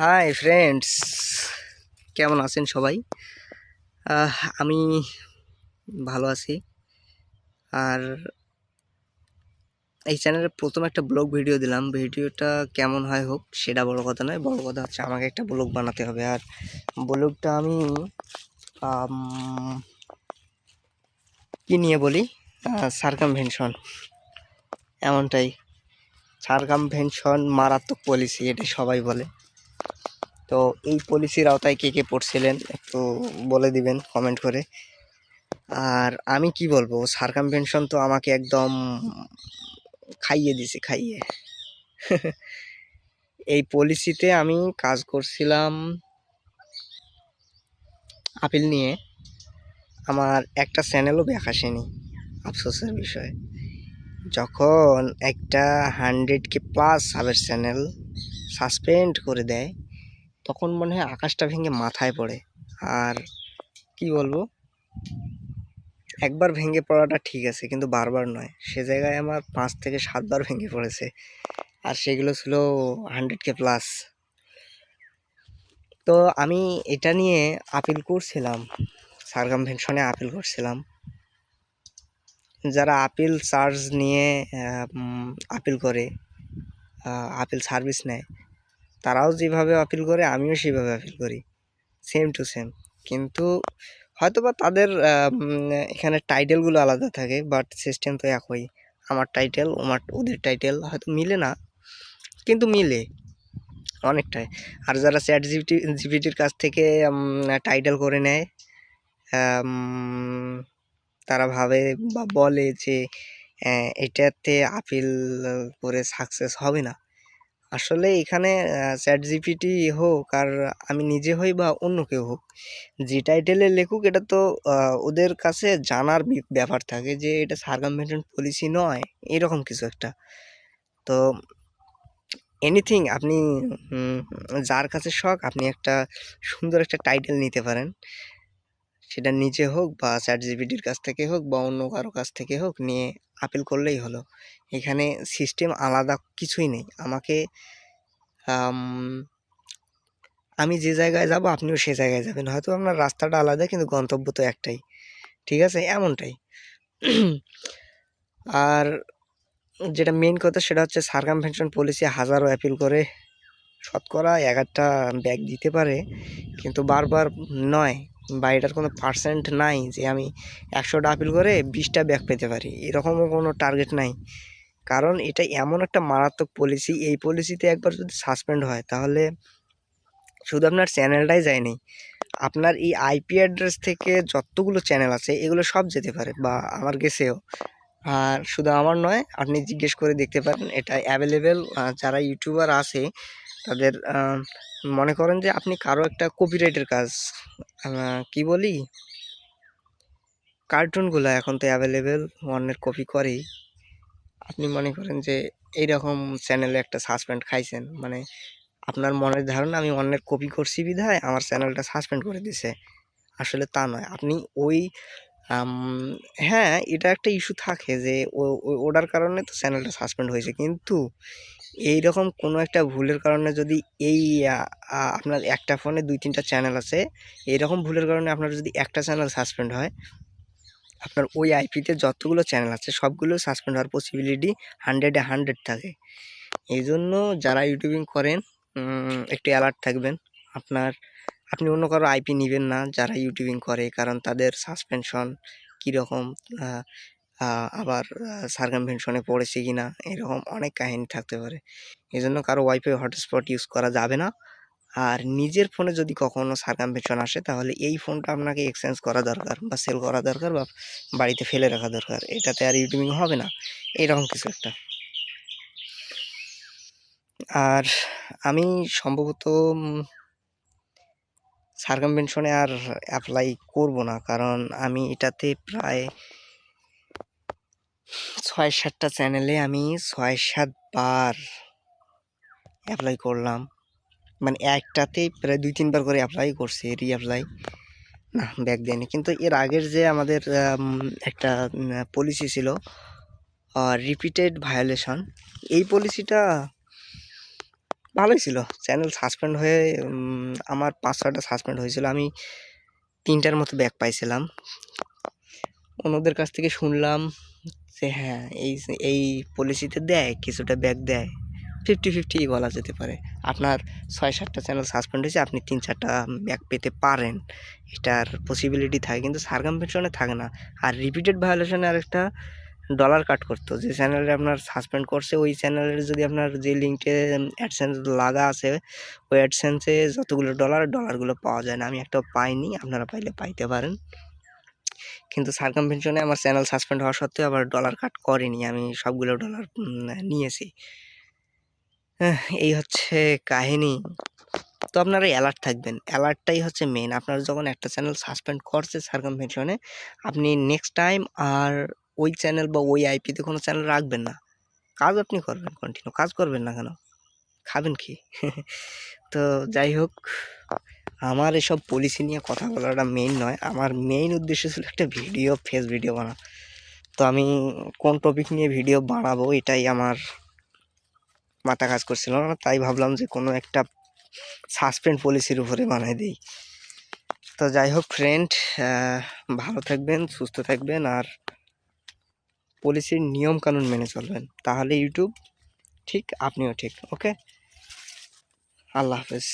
Hi friends কেমন আছেন সবাই? আমি ভালো আছি। আর এই চ্যানেলে প্রথম একটা ব্লগ ভিডিও দিলাম। ভিডিওটা কেমন হয় হোক সেটা বড় কথা নয়। বড় কথা হচ্ছে আমাকে একটা ব্লগ বানাতে হবে। আর ব্লগটা আম, কি নিয়ে বলি? সার্কামভেনশন এমনটাই। সার্কামভেনশন মারাত্মক পলিসি এটা সবাই বলে। তো এই পলিসির আওতায় কে কে পড়ছিলেন একটু বলে দিবেন কমেন্ট করে। আর আমি কি বলব সার্কামভেনশন তো আমাকে একদম খাইয়ে দিছে, খাইয়ে। এই পলিসিতে আমি কাজ করছিলাম আপিল নিয়ে। আমার একটা চ্যানেলও ব্যাক আসেনি, আফসোসের বিষয়। যখন একটা হান্ড্রেড কে প্লাস সাবের চ্যানেল সাসপেন্ড করে দেয়, তখন মনে হয় আকাশটা ভেঙে মাথায় পড়ে। আর কি বলব? একবার ভেঙে পড়াটা ঠিক আছে, কিন্তু বারবার নয়। সে জায়গায় আমার পাঁচ থেকে সাতবার ভেঙে পড়েছে। আর সেগুলো ছিল হান্ড্রেড কে প্লাস তো আমি এটা নিয়ে আপিল করছিলাম সার্কামভেনশনে আপিল করছিলাম। যারা আপিল চার্জ নিয়ে আপিল করে আপিল সার্ভিস নেয় তারাও যেভাবে আপিল করে, আমিও সেভাবে আপিল করি। সেম টু সেম কিন্তু হয়তোবা তাদের এখানে টাইটেলগুলো আলাদা থাকে বাট সিস্টেম তো একই। আমার টাইটেল আমার, ওদের টাইটেল হয়তো মিলে না, কিন্তু মিলে। অনেকটাই। আর যারা চ্যাট জিপিটি জিপিটির কাছ থেকে টাইটেল করে নেয় তারা ভাবে বা বলে যে এটাতে আপিল করে সাকসেস হবে না। আসলে এখানে চ্যাট জিপিটি হোক আর আমি নিজে হই বা অন্য কেউ হোক, যে টাইটেলে লেখুক এটা তো ওদের কাছে জানার ব্যাপার থাকে যে এটা সার্কামভেনশন পলিসি নয়, এরকম কিছু একটা। তো এনিথিং আপনি যার কাছে শখ আপনি একটা সুন্দর একটা টাইটেল নিতে পারেন। সেটা নিজে হোক বা চ্যাট জিপিটির কাছ থেকে হোক বা অন্য কারও কাছ থেকে হোক নিয়ে আপিল করলেই হলো। এখানে সিস্টেম আলাদা কিছুই নেই। আমাকে, আমি যে জায়গায় যাব আপনিও সে জায়গায় যাবেন। হয়তো আপনার রাস্তাটা আলাদা কিন্তু গন্তব্য তো একটাই। ঠিক আছে? এমনটাই। আর যেটা মেন কথা সেটা হচ্ছে সার্কামভেনশন পলিসি হাজারো অ্যাপিল করে। শতকরা এগারটা ব্যাগ দিতে পারে। কিন্তু বারবার নয়। বা এটার কোনো পার্সেন্ট নাই যে আমি একশোটা আপিল করে বিশটা ব্যাগ পেতে পারি, এরকমও কোনো টার্গেট নাই। কারণ এটা এমন একটা মারাত্মক পলিসি এই পলিসিতে একবার যদি সাসপেন্ড হয়, তাহলে শুধু আপনার চ্যানেলটাই যায়নি আপনার এই আইপি অ্যাড্রেস থেকে যতগুলো চ্যানেল আছে, এগুলো সব যেতে পারে, বা আমার গেছেও আর শুধু আমার নয়, আপনি জিজ্ঞেস করে দেখতে পারেন, এটা অ্যাভেলেবেল যারা ইউটিউবার আছে, তাদের মনে করেন যে আপনি কারও একটা কপিরাইটের কাজ কি বলি? কার্টুনগুলো এখন তো অ্যাভেলেবেল অন্যের কপি করেই আপনি মনে করেন যে এইরকম চ্যানেলে একটা সাসপেন্ড খাইছেন মানে আপনার মনের ধারণা, আমি অন্যের কপি করছি বিধায় আমার চ্যানেলটা সাসপেন্ড করে দিছে। আসলে তা নয়, আপনি ওই হ্যাঁ এটা একটা ইস্যু থাকে যে ওটার কারণে তো চ্যানেলটা সাসপেন্ড হয়েছে, কিন্তু এই রকম কোনো একটা ভুলের কারণে যদি এই আপনার একটা ফোনে দুই তিনটা চ্যানেল আছে, এইরকম ভুলের কারণে আপনার যদি একটা চ্যানেল সাসপেন্ড হয়, আপনার ওই আইপিতে যতগুলো চ্যানেল আছে, সবগুলো সাসপেন্ড হওয়ার পসিবিলিটি হান্ড্রেডে হান্ড্রেড থাকে। এই জন্য যারা ইউটিউবিং করেন একটু অ্যালার্ট থাকবেন। আপনার, আপনি অন্য কারও আইপি নেবেন না যারা ইউটিউবিং করে, কারণ তাদের সাসপেনশন কীরকম আবার সার্কামভেনশনে পড়েছে কি না এরকম অনেক কাহিনী থাকতে পারে। এই জন্য কারও ওয়াইফাই হটস্পট ইউজ করা যাবে না। আর নিজের ফোনে যদি কখনো সার্কামভেনশন আসে, তাহলে এই ফোনটা আপনাকে এক্সচেঞ্জ করা দরকার বা সেল করা দরকার বা বাড়িতে ফেলে রাখা দরকার। এটাতে আর ইউটিউবিং হবে না। এরকম কিছু একটা। আর আমি সম্ভবত সার্কামভেনশনে আর অ্যাপ্লাই করব না। কারণ আমি এটাতে প্রায় ছয় সাতটা চ্যানেলে আমি ছয় সাতবার অ্যাপ্লাই করলাম। মানে একটাতেই প্রায় দুই তিনবার করে অ্যাপ্লাই করছি রি অ্যাপ্লাই না ব্যাক দেয়নি। কিন্তু এর আগের যে আমাদের একটা পলিসি ছিল রিপিটেড ভায়োলেশন এই পলিসিটা ভালোই ছিল। চ্যানেল সাসপেন্ড হয়ে আমার পাঁচ ছটা সাসপেন্ড হয়েছিল। আমি তিনটার মতো ব্যাক পাইছিলাম। অন্যদের কাছ থেকে শুনলাম যে হ্যাঁ এই এই পলিসিতে দেয়, কিছুটা ব্যাক দেয় ফিফটি ফিফটি বলা যেতে পারে। আপনার ছয় সাতটা চ্যানেল সাসপেন্ড হয়েছে, আপনি তিন চারটা ব্যাক পেতে পারেন। এটার পসিবিলিটি থাকে, কিন্তু সার্কামপেনশনে থাকে না। আর রিপিটেড ভায়োলেশনে আরেকটা ডলার কাট করতো। যে চ্যানেলে আপনার সাসপেন্ড করছে, ওই চ্যানেলের যদি আপনার যে লিঙ্কে অ্যাডসেন্স লাগা আছে, ওই অ্যাডসেন্সে যতগুলো ডলার ডলারগুলো পাওয়া যায় না। আমি একটা পাইনি, আপনারা পাইলে পাইতে পারেন। কিন্তু সার্কামভেনশনে আমার চ্যানেল সাসপেন্ড হওয়া সত্ত্বেও আবার ডলার কাট করেনি। আমি সবগুলো ডলার নিয়েছি। এই হচ্ছে কাহিনী। তো আপনারা অ্যালার্ট থাকবেন। অ্যালার্টটাই হচ্ছে মেন আপনার যখন একটা চ্যানেল সাসপেন্ড করছে সার্কামভেনশনে আপনি নেক্সট টাইম আর ওই চ্যানেল বা ওই আইপিতে কোনো চ্যানেল রাখবেন না। কাজ আপনি করবেন কন্টিনিউ কাজ করবেন না কেন? খাবেন কি? তো যাই হোক। আমার এসব পলিসি নিয়ে কথা বলাটা মেইন নয়। আমার মেইন উদ্দেশ্য ছিল একটা ভিডিও ফেস ভিডিও বানা। তো আমি কোন টপিক নিয়ে ভিডিও বানাবো এটাই আমার মাথা কাজ করছিল না। তাই ভাবলাম যে কোনো একটা সাসপেন্ড পলিসির উপরে বানাই দিই। তো যাই হোক ফ্রেন্ড ভালো থাকবেন, সুস্থ থাকবেন আর পলিসির নিয়ম কানুন মেনে চলবেন। তাহলে ইউটিউব ঠিক, আপনিও ঠিক ওকে আল্লাহ হাফেজ।